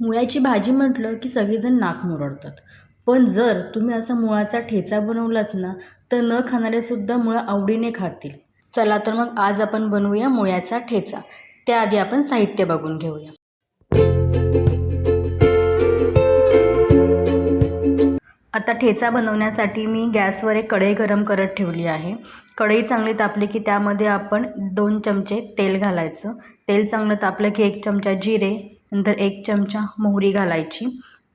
मुळ्याची भाजी म्हटलं की सगळेजण नाक मुरडतात. पण जर तुम्ही असा मुळाचा ठेचा बनवलात ना तर न खाणारेसुद्धा मुळं आवडीने खातील. चला तर मग आज आपण बनवूया मुळ्याचा ठेचा. त्याआधी आपण साहित्य बघून घेऊया. आता ठेचा बनवण्यासाठी मी गॅसवर एक कढई गरम करत ठेवली आहे. कढई चांगली तापली की त्यामध्ये आपण दोन चमचे तेल घालायचं. तेल चांगलं तापलं की एक चमचा जिरे नंतर एक चमचा मोहरी घालायची.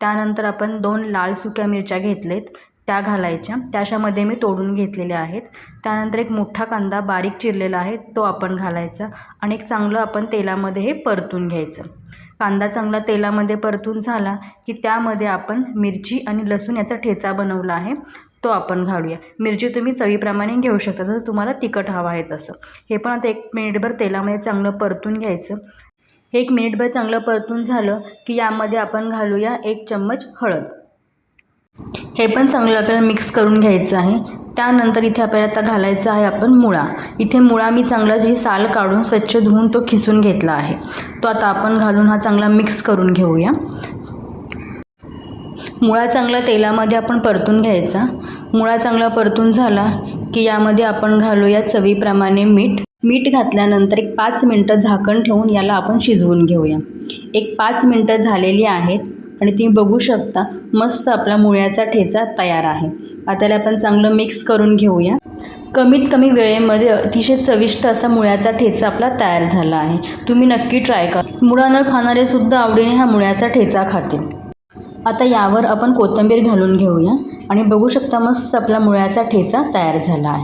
त्यानंतर आपण दोन लाल सुक्या मिरच्या घेतलेत त्या घालायच्या. त्याच्यामध्ये मी तोडून घेतलेल्या आहेत. त्यानंतर एक मोठा कांदा बारीक चिरलेला आहे तो आपण घालायचा आणि एक चांगलं आपण तेलामध्ये हे परतून घ्यायचं. कांदा चांगला तेलामध्ये परतून झाला की त्यामध्ये आपण मिरची आणि लसूण याचा ठेचा बनवला आहे तो आपण घालूया. मिरची तुम्ही चवीप्रमाणे घेऊ शकता जसं तुम्हाला तिखट हवं आहे तसं. हे पण आता एक मिनिटभर तेलामध्ये चांगलं परतून घ्यायचं. हे एक मिनिटभर चांगलं परतून झालं की यामध्ये आपण घालूया एक चम्मच हळद. हे पण चांगलं आपल्याला मिक्स करून घ्यायचं आहे. त्यानंतर इथे आपल्याला आता घालायचं आहे आपण मुळा. इथे मुळा मी चांगला जी साल काढून स्वच्छ धुवून तो खिसून घेतला आहे. तो आता आपण घालून हा चांगला मिक्स करून घेऊया. मुळा चांगला तेलामध्ये आपण परतून घ्यायचा. मुळा चांगला परतून झाला की यामध्ये आपण घालूया चवीप्रमाणे मीठ. मीठ घातल्यानंतर एक पाच मिनटं झाकण ठेवून याला आपण शिजवून घेऊया. एक पाच मिनटं झालेली आहेत आणि तुम्ही बघू शकता मस्त आपला मुळ्याचा ठेचा तयार आहे. आता आपण चांगलं मिक्स करून घेऊया. कमीत कमी वेळेमध्ये अतिशय चविष्ट असा मुळ्याचा ठेचा आपला तयार झाला आहे. तुम्ही नक्की ट्राय करा. मुळा न खाणारे सुद्धा आवडीने हा मुळ्याचा ठेचा खातील आता यावर आपण कोथिंबीर घालून घेऊया आणि बघू शकता मस्त आपला मुळ्याचा ठेचा तयार झाला आहे.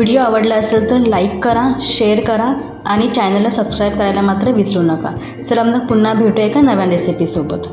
व्हिडिओ आवडला असेल तर लाईक करा शेअर करा आणि चॅनलला सबस्क्राईब करायला मात्र विसरू नका. चला मग पुन्हा भेटूया एका नव्या रेसिपीसोबत